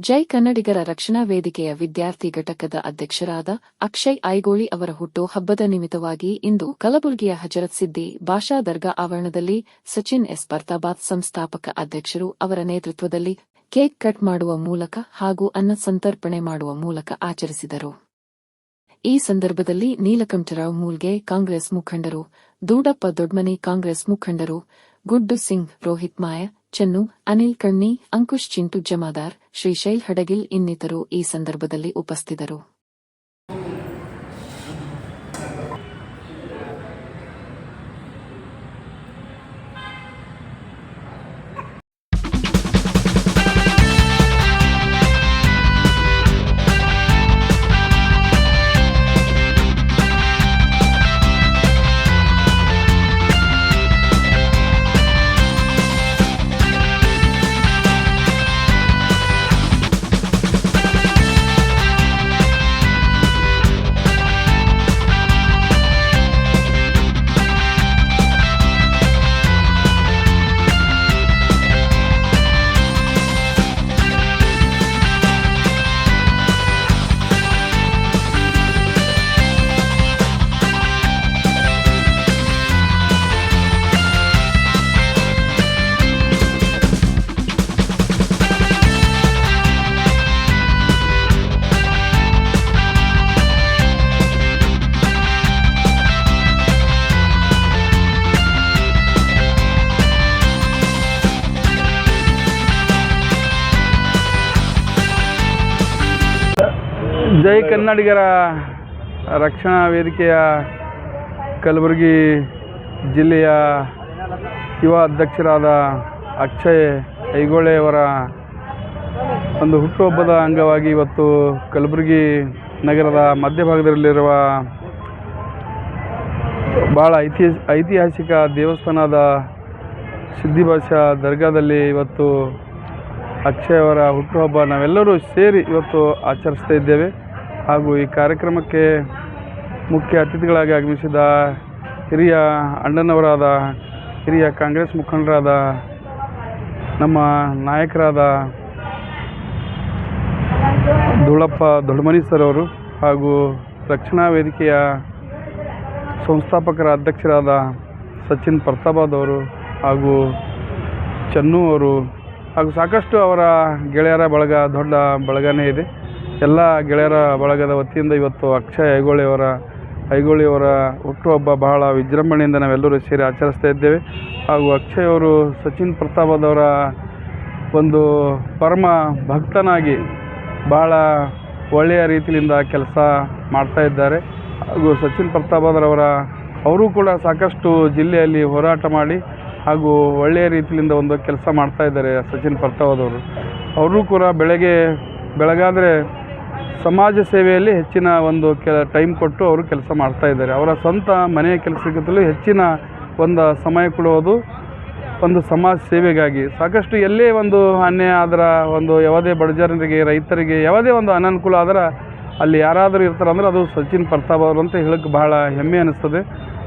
ಜೈ ಕನ್ನಡಿಗರ ರಕ್ಷಣಾ ವೇದಿಕೆಯ ವಿದ್ಯಾರ್ಥಿ ಘಟಕದ ಅಧ್ಯಕ್ಷರಾದ ಅಕ್ಷಯ್ ಐಗೋಳಿ ಅವರ ಹುಟ್ಟು ಹಬ್ಬದ ನಿಮಿತ್ತವಾಗಿ ಇಂದು ಕಲಬುರಗಿಯ ಹಜರತ್ ಸಿದ್ದಿ ಭಾಷಾ ದರ್ಗಾ ಆವರಣದಲ್ಲಿ ಸಚಿನ್ ಎಸ್ ಪರ್ತಾಬಾದ್ ಸಂಸ್ಥಾಪಕ ಅಧ್ಯಕ್ಷರು ಅವರ ನೇತೃತ್ವದಲ್ಲಿ ಕೇಕ್ ಕಟ್ ಮಾಡುವ ಮೂಲಕ ಹಾಗೂ ಅನ್ನ ಸಂತರ್ಪಣೆ ಮಾಡುವ ಮೂಲಕ ಆಚರಿಸಿದರು. ಈ ಸಂದರ್ಭದಲ್ಲಿ ನೀಲಕಂಠರಾವ್ ಮೂಲ್ಗೆ ಕಾಂಗ್ರೆಸ್ ಮುಖಂಡರು, ದೂಡಪ್ಪ ದೊಡ್ಮನಿ ಕಾಂಗ್ರೆಸ್ ಮುಖಂಡರು, ಗುಡ್ಡು ಸಿಂಗ್ ರೋಹಿತ್ ಮಾಯ ಚೆನ್ನು ಅನಿಲ್ ಕಣ್ಣಿ ಅಂಕುಶ್ ಚಿಂಟು ಜಮಾದಾರ್ ಶ್ರೀಶೈಲ್ ಹಡಗಿಲ್ ಇನ್ನಿತರು ಈ ಸಂದರ್ಭದಲ್ಲಿ ಉಪಸ್ಥಿತರು. ಜೈ ಕನ್ನಡಿಗರ ರಕ್ಷಣಾ ವೇದಿಕೆಯ ಕಲಬುರಗಿ ಜಿಲ್ಲೆಯ ಯುವ ಅಧ್ಯಕ್ಷರಾದ ಅಕ್ಷಯ್ ಐಗೋಳೆಯವರ ಒಂದು ಹುಟ್ಟುಹಬ್ಬದ ಅಂಗವಾಗಿ ಇವತ್ತು ಕಲಬುರಗಿ ನಗರದ ಮಧ್ಯಭಾಗದಲ್ಲಿರುವ ಭಾಳ ಐತಿ ಐತಿಹಾಸಿಕ ದೇವಸ್ಥಾನದ ಸಿದ್ಧಿಭಾಷಾ ದರ್ಗಾದಲ್ಲಿ ಇವತ್ತು ಅಕ್ಷಯ್ ಅವರ ಹುಟ್ಟುಹಬ್ಬ ನಾವೆಲ್ಲರೂ ಸೇರಿ ಇವತ್ತು ಆಚರಿಸ್ತಾ ಇದ್ದೇವೆ. ಹಾಗೂ ಈ ಕಾರ್ಯಕ್ರಮಕ್ಕೆ ಮುಖ್ಯ ಅತಿಥಿಗಳಾಗಿ ಆಗಮಿಸಿದ ಹಿರಿಯ ಅಣ್ಣನವರಾದ, ಹಿರಿಯ ಕಾಂಗ್ರೆಸ್ ಮುಖಂಡರಾದ, ನಮ್ಮ ನಾಯಕರಾದ ಧೂಳಪ್ಪ ದೊಡ್ಮನಿ ಸರ್ ಅವರು ಹಾಗೂ ರಕ್ಷಣಾ ವೇದಿಕೆಯ ಸಂಸ್ಥಾಪಕರ ಅಧ್ಯಕ್ಷರಾದ ಸಚಿನ್ ಪ್ರತಾಬಾದ್ ಅವರು ಹಾಗೂ ಚನ್ನು ಅವರು ಹಾಗೂ ಸಾಕಷ್ಟು ಅವರ ಗೆಳೆಯರ ಬಳಗ, ದೊಡ್ಡ ಬಳಗನೇ ಇದೆ. ಎಲ್ಲ ಗೆಳೆಯರ ಬಳಗದ ವತಿಯಿಂದ ಇವತ್ತು ಅಕ್ಷಯ್ ಐಗೋಳಿಯವರ ಐಗೋಳಿಯವರ ಹುಟ್ಟುಹಬ್ಬ ಬಹಳ ವಿಜೃಂಭಣೆಯಿಂದ ನಾವೆಲ್ಲರೂ ಸೇರಿ ಆಚರಿಸ್ತಾ ಇದ್ದೇವೆ. ಹಾಗೂ ಅಕ್ಷಯ್ ಅವರು ಸಚಿನ್ ಪ್ರತಾಪದವರ ಒಂದು ಪರಮ ಭಕ್ತನಾಗಿ ಬಹಳ ಒಳ್ಳೆಯ ರೀತಿಯಿಂದ ಕೆಲಸ ಮಾಡ್ತಾ ಇದ್ದಾರೆ. ಹಾಗೂ ಸಚಿನ್ ಪ್ರತಾಪದವರ ಅವರು ಕೂಡ ಸಾಕಷ್ಟು ಜಿಲ್ಲೆಯಲ್ಲಿ ಹೋರಾಟ ಮಾಡಿ ಹಾಗೂ ಒಳ್ಳೆಯ ರೀತಿಯಿಂದ ಒಂದು ಕೆಲಸ ಮಾಡ್ತಾ ಇದ್ದಾರೆ ಸಚಿನ್ ಪ್ರತಾಪದವರು ಅವರು ಕೂಡ ಬೆಳಗ್ಗೆ, ಬೆಳಗಾದರೆ ಸಮಾಜ ಸೇವೆಯಲ್ಲಿ ಹೆಚ್ಚಿನ ಒಂದು ಕೆ ಟೈಮ್ ಕೊಟ್ಟು ಅವರು ಕೆಲಸ ಮಾಡ್ತಾ ಇದ್ದಾರೆ. ಅವರ ಸ್ವಂತ ಮನೆಯ ಕೆಲಸಕ್ಕಿಂತಲೂ ಹೆಚ್ಚಿನ ಒಂದು ಸಮಯ ಕೊಡುವುದು ಒಂದು ಸಮಾಜ ಸೇವೆಗಾಗಿ. ಸಾಕಷ್ಟು ಎಲ್ಲೇ ಒಂದು ಅನ್ಯಾಯ ಆದ್ರ ಒಂದು ಯಾವುದೇ ಬಡಜನರಿಗೆ, ರೈತರಿಗೆ ಯಾವುದೇ ಒಂದು ಅನಾನುಕೂಲ ಆದ್ರೆ ಅಲ್ಲಿ ಯಾರಾದರೂ ಇರ್ತಾರೆ ಅಂದ್ರೆ ಅದು ಸಚಿನ್ ಪ್ರತಾಪ್ ಅವರು ಅಂತ ಹೇಳಕ್ಕೆ ಬಹಳ ಹೆಮ್ಮೆ ಅನ್ನಿಸ್ತದೆ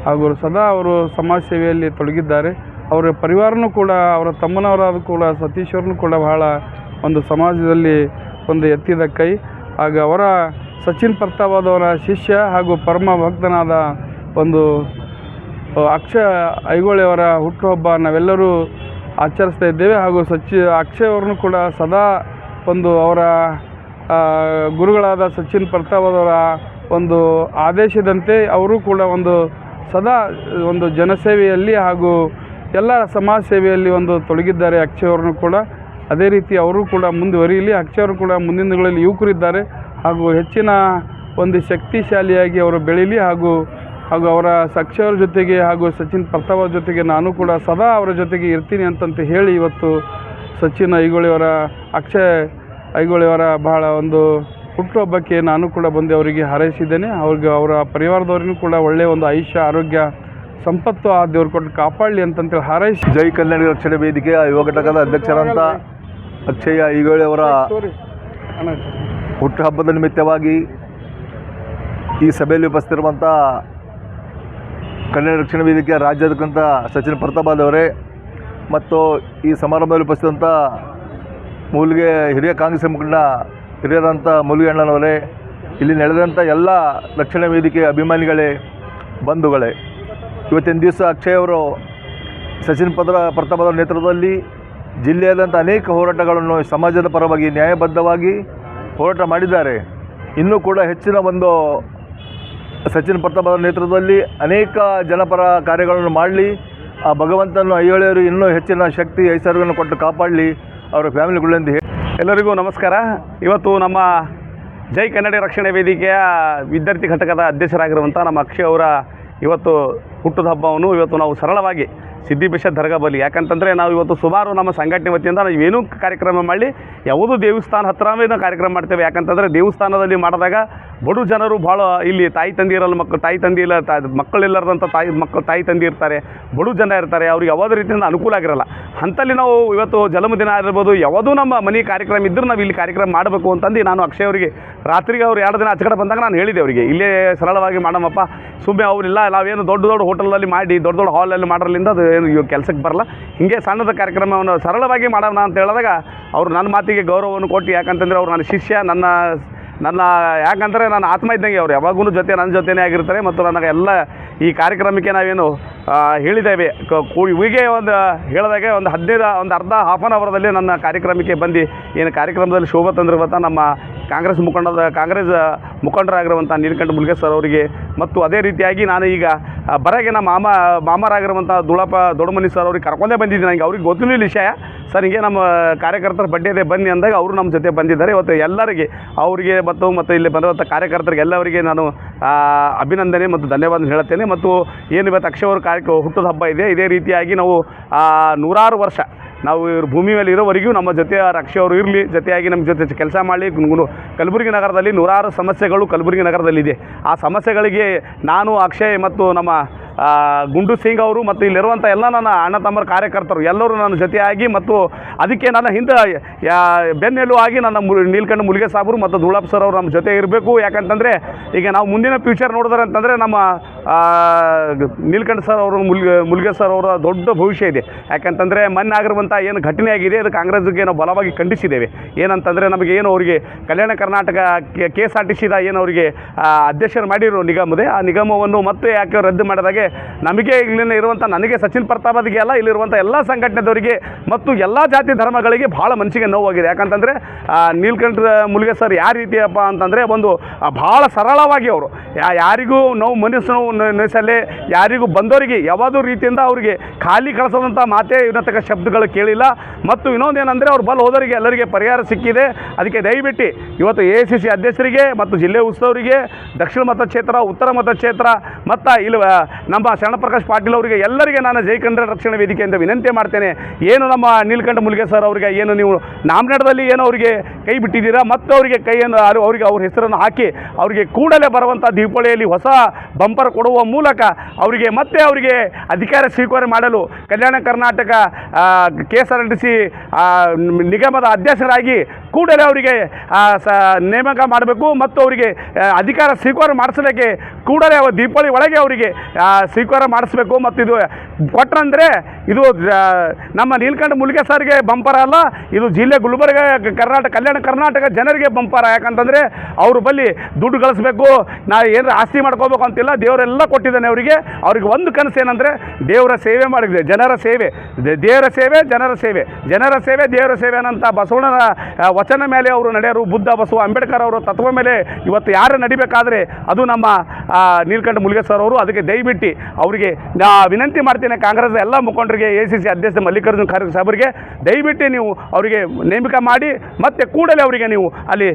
ಹಾಗೂ ಸದಾ ಅವರು ಸಮಾಜ ಸೇವೆಯಲ್ಲಿ ತೊಡಗಿದ್ದಾರೆ. ಅವರ ಪರಿವಾರನೂ ಕೂಡ, ಅವರ ತಮ್ಮನವರಾದ ಕೂಡ, ಸತೀಶ್ ಕೂಡ ಬಹಳ ಒಂದು ಸಮಾಜದಲ್ಲಿ ಒಂದು ಎತ್ತಿದ ಕೈ. ಹಾಗೂ ಅವರ ಸಚಿನ್ ಪ್ರತಾಪದವರ ಶಿಷ್ಯ ಹಾಗೂ ಪರಮ ಭಕ್ತನಾದ ಒಂದು ಅಕ್ಷಯ ಐಗೋಳೆಯವರ ಹುಟ್ಟುಹಬ್ಬ ನಾವೆಲ್ಲರೂ ಆಚರಿಸ್ತಾ ಇದ್ದೇವೆ. ಹಾಗೂ ಸಚಿ, ಅಕ್ಷಯ್ ಅವ್ರನ್ನೂ ಕೂಡ ಸದಾ ಒಂದು ಅವರ ಗುರುಗಳಾದ ಸಚಿನ್ ಪ್ರತಾಪದವರ ಒಂದು ಆದೇಶದಂತೆ ಅವರು ಕೂಡ ಒಂದು ಸದಾ ಒಂದು ಜನಸೇವೆಯಲ್ಲಿ ಹಾಗೂ ಎಲ್ಲ ಸಮಾಜ ಸೇವೆಯಲ್ಲಿ ಒಂದು ತೊಡಗಿದ್ದಾರೆ ಅಕ್ಷಯ್ ಅವ್ರನ್ನೂ ಕೂಡ. ಅದೇ ರೀತಿ ಅವರು ಕೂಡ ಮುಂದುವರಿಯಲಿ. ಅಕ್ಷರು ಕೂಡ ಮುಂದಿನ ದಿನಗಳಲ್ಲಿ ಯುವಕರಿದ್ದಾರೆ. ಹಾಗೂ ಹೆಚ್ಚಿನ ಒಂದು ಶಕ್ತಿಶಾಲಿಯಾಗಿ ಅವರು ಬೆಳೀಲಿ. ಹಾಗೂ ಹಾಗೂ ಅವರ ಅಕ್ಷಯ್ ಜೊತೆಗೆ ಹಾಗೂ ಸಚಿನ್ ಪ್ರತಾಪ್ ಜೊತೆಗೆ ನಾನು ಕೂಡ ಸದಾ ಅವರ ಜೊತೆಗೆ ಇರ್ತೀನಿ ಅಂತಂತ ಹೇಳಿ ಇವತ್ತು ಸಚಿನ್ ಐಗೊಳಿಯವರ ಅಕ್ಷಯ್ ಐಗೊಳಿಯವರ ಬಹಳ ಒಂದು ಹುಟ್ಟುಹಬ್ಬಕ್ಕೆ ನಾನು ಕೂಡ ಬಂದು ಅವರಿಗೆ ಹಾರೈಸಿದ್ದೇನೆ. ಅವ್ರಿಗೆ ಅವರ ಪರಿವಾರದವ್ರಿಗೂ ಕೂಡ ಒಳ್ಳೆಯ ಒಂದು ಆಯುಷ್ಯ, ಆರೋಗ್ಯ, ಸಂಪತ್ತು ಆ ದೇವ್ರು ಕೊಟ್ಟು ಕಾಪಾಡಲಿ ಅಂತಂತೇಳಿ ಹಾರೈಸಿ ಜೈ ಕಲ್ಯಾಣ ರಕ್ಷಣೆ ವೇದಿಕೆ ಯುವ ಘಟಕದ ಅಧ್ಯಕ್ಷರಂತ ಅಕ್ಷಯ ಈಗಳೆ ಅವರ ಹುಟ್ಟುಹಬ್ಬದ ನಿಮಿತ್ತವಾಗಿ ಈ ಸಭೆಯಲ್ಲಿ ಉಪಸ್ಥಿತಿರುವಂಥ ಕನ್ನಡ ರಕ್ಷಣಾ ವೇದಿಕೆಯ ರಾಜ್ಯಾದ್ಯಂತ ಸಚಿನ್ ಪ್ರತಾಪಾದ್ ಅವರೇ ಮತ್ತು ಈ ಸಮಾರಂಭದಲ್ಲಿ ಉಪಸ್ಥಿತಂಥ ಮೂಲಿಗೆ ಹಿರಿಯ ಕಾಂಗ್ರೆಸ್ ಮುಖಂಡ ಹಿರಿಯರಂಥ ಮೂಲಿಗೆ ಅಣ್ಣನವರೇ ಇಲ್ಲಿ ನಡೆದಂಥ ಎಲ್ಲ ರಕ್ಷಣಾ ವೇದಿಕೆಯ ಅಭಿಮಾನಿಗಳೇ ಬಂಧುಗಳೇ. ಇವತ್ತಿನ ದಿವಸ ಅಕ್ಷಯ್ ಅವರು ಸಚಿನ್ ಪದ್ರ ಪ್ರತಾಪದ ನೇತೃತ್ವದಲ್ಲಿ ಜಿಲ್ಲೆಯಾದಂಥ ಅನೇಕ ಹೋರಾಟಗಳನ್ನು ಸಮಾಜದ ಪರವಾಗಿ ನ್ಯಾಯಬದ್ಧವಾಗಿ ಹೋರಾಟ ಮಾಡಿದ್ದಾರೆ. ಇನ್ನೂ ಕೂಡ ಹೆಚ್ಚಿನ ಒಂದು ಸಚಿನ್ ಪ್ರತಾಪದ ನೇತೃತ್ವದಲ್ಲಿ ಅನೇಕ ಜನಪರ ಕಾರ್ಯಗಳನ್ನು ಮಾಡಲಿ, ಆ ಭಗವಂತನ ಐಹೊಳೆಯರು ಇನ್ನೂ ಹೆಚ್ಚಿನ ಶಕ್ತಿ, ಐಶ್ವರ್ಯವನ್ನು ಕೊಟ್ಟು ಕಾಪಾಡಲಿ, ಅವರ ಫ್ಯಾಮಿಲಿಗಳೆಂದು ಎಲ್ಲರಿಗೂ ನಮಸ್ಕಾರ. ಇವತ್ತು ನಮ್ಮ ಜೈ ಕನ್ನಡ ರಕ್ಷಣೆ ವೇದಿಕೆಯ ವಿದ್ಯಾರ್ಥಿ ಘಟಕದ ಅಧ್ಯಕ್ಷರಾಗಿರುವಂಥ ನಮ್ಮ ಅಕ್ಷಯ್ ಅವರ ಇವತ್ತು ಹುಟ್ಟದ ಹಬ್ಬವನ್ನು ಇವತ್ತು ನಾವು ಸರಳವಾಗಿ ಸಿದ್ದಿಪೇಶ ದರ್ಗಾ ಬಲಿ. ಯಾಕಂತಂದರೆ ನಾವು ಇವತ್ತು ಸುಮಾರು ನಮ್ಮ ಸಂಘಟನೆ ವತಿಯಿಂದ ನಾವು ಏನೂ ಕಾರ್ಯಕ್ರಮ ಮಾಡಲಿ, ಯಾವುದೂ ದೇವಸ್ಥಾನ ಹತ್ತಿರವೇ ನಾವು ಕಾರ್ಯಕ್ರಮ ಮಾಡ್ತೇವೆ. ಯಾಕಂತಂದರೆ ದೇವಸ್ಥಾನದಲ್ಲಿ ಮಾಡಿದಾಗ ಬಡು ಜನರು ಭಾಳ ಇಲ್ಲಿ ತಾಯಿ ತಂದೆ ಇರಲ್ಲ ಮಕ್ಕಳು ತಾಯಿ ತಂದೆ ಇಲ್ಲ, ತಾ ಮಕ್ಕಳಿಲ್ಲದಂಥ ತಾಯಿ ಮಕ್ಕಳು ತಾಯಿ ತಂದೆ ಇರ್ತಾರೆ, ಬಡ ಜನ ಇರ್ತಾರೆ, ಅವ್ರಿಗೆ ಯಾವುದೇ ರೀತಿಯಿಂದ ಅನುಕೂಲ ಆಗಿರಲ್ಲ. ಅಂಥಲ್ಲಿ ನಾವು ಇವತ್ತು ಜನ್ಮದಿನ ಆಗಿರ್ಬೋದು, ಯಾವುದೂ ನಮ್ಮ ಮನೆ ಕಾರ್ಯಕ್ರಮ ಇದ್ದರೂ ನಾವು ಇಲ್ಲಿ ಕಾರ್ಯಕ್ರಮ ಮಾಡಬೇಕು ಅಂತಂದು ನಾನು ಅಕ್ಷಯ್ ಅವರಿಗೆ, ರಾತ್ರಿಗೆ ಅವ್ರು ಎರಡು ದಿನ ಆಚೆ ಬಂದಾಗ ನಾನು ಹೇಳಿದೆ ಅವರಿಗೆ, ಇಲ್ಲೇ ಸರಳವಾಗಿ ಮಾಡಮಪ್ಪ ಸುಮ್ಮನೆ ಅವರಿಲ್ಲ ನಾವೇನು ದೊಡ್ಡ ದೊಡ್ಡ ಹೋಟೆಲಲ್ಲಿ ಮಾಡಿ, ದೊಡ್ಡ ದೊಡ್ಡ ಹಾಲಲ್ಲಿ ಮಾಡೋದ್ರಿಂದ ಅದು ಏನು ಕೆಲಸಕ್ಕೆ ಬರಲ್ಲ, ಹೀಗೆ ಸಣ್ಣದ ಕಾರ್ಯಕ್ರಮವನ್ನು ಸರಳವಾಗಿ ಮಾಡೋಣ ಅಂತ ಹೇಳಿದಾಗ ಅವರು ನನ್ನ ಮಾತಿಗೆ ಗೌರವವನ್ನು ಕೊಟ್ಟು, ಯಾಕಂತಂದರೆ ಅವ್ರು ನನ್ನ ಶಿಷ್ಯ, ನನ್ನ ನನ್ನ ಯಾಕಂದರೆ ನಾನು ಆತ್ಮ ಇದ್ದಂಗೆ ಅವರು ಯಾವಾಗೂ ಜೊತೆ ನನ್ನ ಜೊತೆನೇ ಆಗಿರ್ತಾರೆ ಮತ್ತು ನನಗೆ ಎಲ್ಲ ಈ ಕಾರ್ಯಕ್ರಮಕ್ಕೆ ನಾವೇನು ಹೇಳಿದ್ದೇವೆ. ಹೀಗೆ ಒಂದು ಹೇಳಿದಾಗೆ ಒಂದು ಹದಿನೈದು, ಒಂದು ಅರ್ಧ ಹಾಫ್ ಆನ್ ಅವರ್ದಲ್ಲಿ ನನ್ನ ಕಾರ್ಯಕ್ರಮಕ್ಕೆ ಬಂದು, ಏನು ಕಾರ್ಯಕ್ರಮದಲ್ಲಿ ಶೋಭಾ ತಂದಿರುವಂಥ ನಮ್ಮ ಕಾಂಗ್ರೆಸ್ ಮುಖಂಡದ ಕಾಂಗ್ರೆಸ್ ಮುಖಂಡರಾಗಿರುವಂಥ ನೀಲಕಂಠ ಮುಲ್ಗೇಶ್ ಸರ್ ಅವರಿಗೆ. ಮತ್ತು ಅದೇ ರೀತಿಯಾಗಿ ನಾನು ಈಗ ಬರಗಿನ ಮಾಮ ಮಾಮರಾಗಿರುವಂಥ ದುಳಪ್ಪ, ದೊಡ್ಡಮನಿ ಸರ್ ಅವ್ರಿಗೆ ಕರ್ಕೊಂಡೇ ಬಂದಿದ್ದೀನಿ. ನನಗೆ ಅವ್ರಿಗೆ ಗೊತ್ತಿರಲಿಲ್ಲ ವಿಷಯ. ಸರ್ ಹಿಂಗೆ ನಮ್ಮ ಕಾರ್ಯಕರ್ತರ ಬಡ್ಡೆ ಇದೆ ಬನ್ನಿ ಅಂದಾಗ ಅವರು ನಮ್ಮ ಜೊತೆ ಬಂದಿದ್ದಾರೆ. ಇವತ್ತು ಎಲ್ಲರಿಗೆ, ಅವರಿಗೆ ಮತ್ತು ಮತ್ತು ಇಲ್ಲಿ ಬಂದಿರುವಂಥ ಕಾರ್ಯಕರ್ತರಿಗೆ ಎಲ್ಲರಿಗೆ ನಾನು ಅಭಿನಂದನೆ ಮತ್ತು ಧನ್ಯವಾದ ಹೇಳುತ್ತೇನೆ. ಮತ್ತು ಏನು ಇವತ್ತು ಅಕ್ಷಯ ಅವ್ರ ಕಾರ್ಯ ಹುಟ್ಟದ ಹಬ್ಬ ಇದೆ. ಇದೇ ರೀತಿಯಾಗಿ ನಾವು ನೂರಾರು ವರ್ಷ ನಾವು ಇವ್ರ ಭೂಮಿ ಮೇಲೆ ಇರೋವರೆಗೂ ನಮ್ಮ ಜೊತೆ ರಕ್ಷೆ ಅವರು ಇರಲಿ, ಜೊತೆಯಾಗಿ ನಮ್ಮ ಜೊತೆ ಕೆಲಸ ಮಾಡಲಿ. ಕಲಬುರಗಿ ನಗರದಲ್ಲಿ ನೂರಾರು ಸಮಸ್ಯೆಗಳು ಕಲಬುರಗಿ ನಗರದಲ್ಲಿದೆ. ಆ ಸಮಸ್ಯೆಗಳಿಗೆ ನಾನು, ಅಕ್ಷಯ್ ಮತ್ತು ನಮ್ಮ ಗುಂಡು ಸಿಂಗ್ ಅವರು ಮತ್ತು ಇಲ್ಲಿರುವಂಥ ಎಲ್ಲ ನನ್ನ ಅಣ್ಣ ತಮ್ಮರ ಕಾರ್ಯಕರ್ತರು ಎಲ್ಲರೂ ನನ್ನ ಜೊತೆಯಾಗಿ ಮತ್ತು ಅದಕ್ಕೆ ನನ್ನ ಹಿಂದೆ ಯಾ- ಬೆನ್ನೆಲು ಆಗಿ ನನ್ನ ಮು, ನೀಲ್ಕಂಠ ಮುಲಿಗೆ ಸಾಬರು ಮತ್ತು ಧೂಳಪ್ಪ ಸರ್ ಅವರು ನಮ್ಮ ಜೊತೆ ಇರಬೇಕು. ಯಾಕಂತಂದರೆ ಈಗ ನಾವು ಮುಂದಿನ ಫ್ಯೂಚರ್ ನೋಡಿದ್ರೆ ಅಂತಂದರೆ ನಮ್ಮ ನೀಲ್ಕಂಡ್ ನೀಲ್ಕಂಠ ಸರ್ ಅವರು ಮುಲ್ಗೆ ಮುಲ್ಗೆ ಸರ್ ಅವರ ದೊಡ್ಡ ಭವಿಷ್ಯ ಇದೆ. ಯಾಕಂತಂದರೆ ಮೊನ್ನೆ ಆಗಿರುವಂಥ ಏನು ಘಟನೆ ಆಗಿದೆ, ಅದು ಕಾಂಗ್ರೆಸ್ಗೆ ನಾವು ಬಲವಾಗಿ ಖಂಡಿಸಿದ್ದೇವೆ. ಏನಂತಂದರೆ ನಮಗೆ ಏನು ಅವರಿಗೆ Kalyana Karnataka K S R T ಸಿದ ಏನು ಅವರಿಗೆ ಅಧ್ಯಕ್ಷರು ಮಾಡಿರೋ ನಿಗಮದೇ, ಆ ನಿಗಮವನ್ನು ಮತ್ತೆ ಯಾಕೆ ರದ್ದು ಮಾಡಿದಾಗೆ ನಮಗೆ ಇಲ್ಲಿನ ಇರುವಂಥ ನನಗೆ ಸಚಿನ್ ಪ್ರತಾಪದಿಗೆ ಅಲ್ಲ, ಇಲ್ಲಿರುವಂಥ ಎಲ್ಲ ಸಂಘಟನೆದವರಿಗೆ ಮತ್ತು ಎಲ್ಲ ಜಾತಿ ಧರ್ಮಗಳಿಗೆ ಭಾಳ ಮನಸ್ಸಿಗೆ ನೋವಾಗಿದೆ. ಯಾಕಂತಂದರೆ ನೀಲ್ಕಂಠ ಮುಲ್ಗೆ ಸರ್ ಯಾವ ರೀತಿಯಪ್ಪ ಅಂತಂದರೆ ಒಂದು ಭಾಳ ಸರಳವಾಗಿ ಅವರು ಯಾರಿಗೂ ನೋವು, ಮನಸ್ಸು ನೋವು ನೆನೆಸಲ್ಲಿ ನಸಲೆ ಯಾರಿಗೂ ಬಂದವರಿಗೆ ಯಾವುದೋ ರೀತಿಯಿಂದ ಅವರಿಗೆ ಖಾಲಿ ಕಳಿಸೋದಂಥ ಮಾತೇ ಇರತಕ್ಕ ಶಬ್ದಗಳು ಕೇಳಿಲ್ಲ. ಮತ್ತು ಇನ್ನೊಂದೇನೆಂದರೆ ಅವ್ರು ಬಲ್ ಹೋದವರಿಗೆ ಎಲ್ಲರಿಗೆ ಪರಿಹಾರ ಸಿಕ್ಕಿದೆ. ಅದಕ್ಕೆ ದಯವಿಟ್ಟು ಇವತ್ತು ಎ ಸಿ ಸಿ ಅಧ್ಯಕ್ಷರಿಗೆ ಮತ್ತು ಜಿಲ್ಲೆ ಉತ್ಸವರಿಗೆ ದಕ್ಷಿಣ ಮತಕ್ಷೇತ್ರ ಉತ್ತರ ಮತಕ್ಷೇತ್ರ ಮತ್ತು ಇಲ್ಲಿ ನಮ್ಮ ಶರಣಪ್ರಕಾಶ್ ಪಾಟೀಲ್ ಅವರಿಗೆ ಎಲ್ಲರಿಗೆ ನಾನು ಜೈ ರಕ್ಷಣಾ ರಕ್ಷಣಾ ವೇದಿಕೆಯಿಂದ ವಿನಂತಿ ಮಾಡ್ತೇನೆ. ಏನು ನಮ್ಮ ನೀಲಕಂಠ ಮುಲ್ಗೆ ಸರ್ ಅವರಿಗೆ ಏನು ನೀವು ನಾಮನಾಡದಲ್ಲಿ ಏನು ಅವರಿಗೆ ಕೈ ಬಿಟ್ಟಿದ್ದೀರಾ? ಮತ್ತು ಅವರಿಗೆ ಕೈಯನ್ನು ಅವ್ರು- ಅವರಿಗೆ ಅವ್ರ ಹೆಸರನ್ನು ಹಾಕಿ ಅವರಿಗೆ ಕೂಡಲೇ ಬರುವಂಥ ದೀಪಾವಳಿಯಲ್ಲಿ ಹೊಸ ಬಂಪರ್ ಕೊಡುವ ಮೂಲಕ ಅವರಿಗೆ ಮತ್ತೆ ಅವರಿಗೆ ಅಧಿಕಾರ ಸ್ವೀಕಾರ ಮಾಡಲು Kalyana Karnataka K S R T ನಿಗಮದ ಅಧ್ಯಕ್ಷರಾಗಿ ಕೂಡಲೇ ಅವರಿಗೆ ನೇಮಕ ಮಾಡಬೇಕು ಮತ್ತು ಅವರಿಗೆ ಅಧಿಕಾರ ಸ್ವೀಕಾರ ಮಾಡಿಸಲಿಕ್ಕೆ ಕೂಡಲೇ ದೀಪಾವಳಿ ಒಳಗೆ ಅವರಿಗೆ ಸ್ವೀಕಾರ ಮಾಡಿಸ್ಬೇಕು. ಮತ್ತು ಇದು ಕೊಟ್ಟರೆ ಇದು ನಮ್ಮ ನೀಲಕಂಠ ಮುಲ್ಗೆ ಸರ್ಗೆ ಬಂಪರ ಅಲ್ಲ, ಇದು ಜಿಲ್ಲೆ ಗುಲ್ಬರ್ಗ ಕರ್ನಾಟಕ ಕಲ್ಯಾಣ ಕರ್ನಾಟಕ ಜನರಿಗೆ ಬಂಪರ. ಯಾಕಂತಂದರೆ ಅವ್ರ ಬಳಿ ದುಡ್ಡು ಗಳಿಸ್ಬೇಕು, ನಾ ಏನು ಆಸ್ತಿ ಮಾಡ್ಕೋಬೇಕು ಅಂತಿಲ್ಲ, ದೇವರೆಲ್ಲ ಕೊಟ್ಟಿದ್ದಾನೆ ಅವರಿಗೆ. ಅವ್ರಿಗೆ ಒಂದು ಕನಸು ಏನಂದರೆ ದೇವರ ಸೇವೆ ಮಾಡಿದೆ, ಜನರ ಸೇವೆ. ದೇವರ ಸೇವೆ, ಜನರ ಸೇವೆ. ಜನರ ಸೇವೆ, ದೇವರ ಸೇವೆ ಅನ್ನಂಥ ಬಸವಣ್ಣನ ವಚನ ಮೇಲೆ ಅವರು ನಡೆಯೋರು. ಬುದ್ಧ ಬಸವ ಅಂಬೇಡ್ಕರ್ ಅವರ ತತ್ವ ಮೇಲೆ ಇವತ್ತು ಯಾರು ನಡಿಬೇಕಾದ್ರೆ ಅದು ನಮ್ಮ ನೀಲಕಂಠ ಮುಲ್ಗೆ ಸರ್ ಅವರು. ಅದಕ್ಕೆ ದಯವಿಟ್ಟು ಅವರಿಗೆ ವಿನಂತಿ ಮಾಡ್ತೇನೆ ಕಾಂಗ್ರೆಸ್ ಎಲ್ಲ ಮುಖಂಡರಿಗೆ ಎ ಸಿ ಸಿ ಅಧ್ಯಕ್ಷ ಮಲ್ಲಿಕಾರ್ಜುನ ಖರ್ಗೆ ಸಾಹೇಬರಿಗೆ. ದಯವಿಟ್ಟು ನೀವು ಅವರಿಗೆ ನೇಮಕ ಮಾಡಿ ಮತ್ತೆ ಕೂಡಲೇ ಅವರಿಗೆ ನೀವು ಅಲ್ಲಿ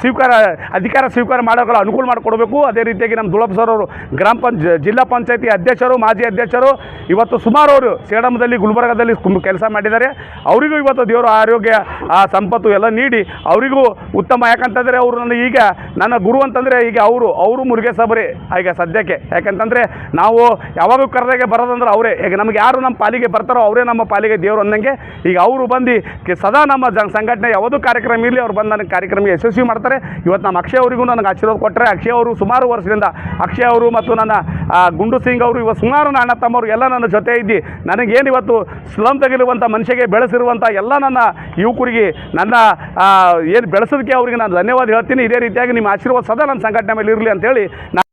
ಸ್ವೀಕಾರ ಅಧಿಕಾರ ಸ್ವೀಕಾರ ಮಾಡೋಕ್ಕೆ ಅನುಕೂಲ ಮಾಡಿಕೊಡ್ಬೇಕು. ಅದೇ ರೀತಿಯಾಗಿ ನಮ್ಮ ದುಳಪ್ಪ ಸರ್ ಅವರು ಗ್ರಾಮ ಪಂಚ ಜಿಲ್ಲಾ ಪಂಚಾಯತಿ ಅಧ್ಯಕ್ಷರು ಮಾಜಿ ಅಧ್ಯಕ್ಷರು ಇವತ್ತು ಸುಮಾರು ಅವರು ಸೇಡಮದಲ್ಲಿ ಗುಲ್ಬರ್ಗದಲ್ಲಿ ಕೆಲಸ ಮಾಡಿದ್ದಾರೆ. ಅವರಿಗೂ ಇವತ್ತು ದೇವರ ಆರೋಗ್ಯ ಆ, ಸಂಪತ್ತು ಎಲ್ಲ ನೀಡಿ ಅವರಿಗೂ ಉತ್ತಮ. ಯಾಕಂತಂದರೆ ಅವರು ನನಗೆ ಈಗ ನನ್ನ ಗುರು ಅಂತಂದರೆ ಈಗ ಅವರು ಅವರು ಮುರುಗೆ ಸಬರಿ ಈಗ ಸದ್ಯಕ್ಕೆ. ಯಾಕಂತಂದರೆ ನಾವು ಯಾವಾಗೂ ಕರೆದಾಗೆ ಬರೋದಂದ್ರೆ ಅವರೇ. ಈಗ ನಮ್ಗೆ ಯಾರು ನಮ್ಮ ಪಾಲಿಗೆ ಬರ್ತಾರೋ ಅವರೇ ನಮ್ಮ ಪಾಲಿಗೆ ದೇವರು ಅಂದಂಗೆ ಈಗ ಅವರು ಬಂದು ಸದಾ ನಮ್ಮ ಜ ಸಂಘಟನೆ ಯಾವುದೂ ಕಾರ್ಯಕ್ರಮ ಇರಲಿ ಅವ್ರು ಬಂದು ನನಗೆ ಕಾರ್ಯಕ್ರಮ ಯಶಸ್ವಿ ಮಾಡ್ತಾರೆ. ಇವತ್ತು ನಮ್ಮ ಅಕ್ಷಯ್ ಅವರಿಗೂ ನನಗೆ ಆಶೀರ್ವಾದ ಕೊಟ್ಟರೆ, ಅಕ್ಷಯ್ ಅವರು ಸುಮಾರು ವರ್ಷದಿಂದ ಅಕ್ಷಯ್ ಅವರು ಮತ್ತು ನನ್ನ ಗುಂಡು ಸಿಂಗ್ ಅವರು ಇವತ್ತು ಸುಮಾರು ನನ್ನ ತಮ್ಮವರು ಎಲ್ಲ ನನ್ನ ಜೊತೆ ಇದ್ದು. ನನಗೇನು ಇವತ್ತು ಸ್ಲಂ ತೆಗಿರುವಂಥ ಮನುಷ್ಯಗೆ ಬೆಳೆಸಿರುವಂಥ ಎಲ್ಲ ನನ್ನ ಯುವಕರಿಗೆ ನನ್ನ ಏನು ಬೆಳೆಸೋದಕ್ಕೆ ಅವರಿಗೆ ನಾನು ಧನ್ಯವಾದ ಹೇಳ್ತೀನಿ. ಇದೇ ರೀತಿಯಾಗಿ ನಿಮ್ಮ ಆಶೀರ್ವಾದ ಸದಾ ನನ್ನ ಸಂಘಟನೆ ಮೇಲೆ ಇರಲಿ ಅಂತೇಳಿ ನಾನು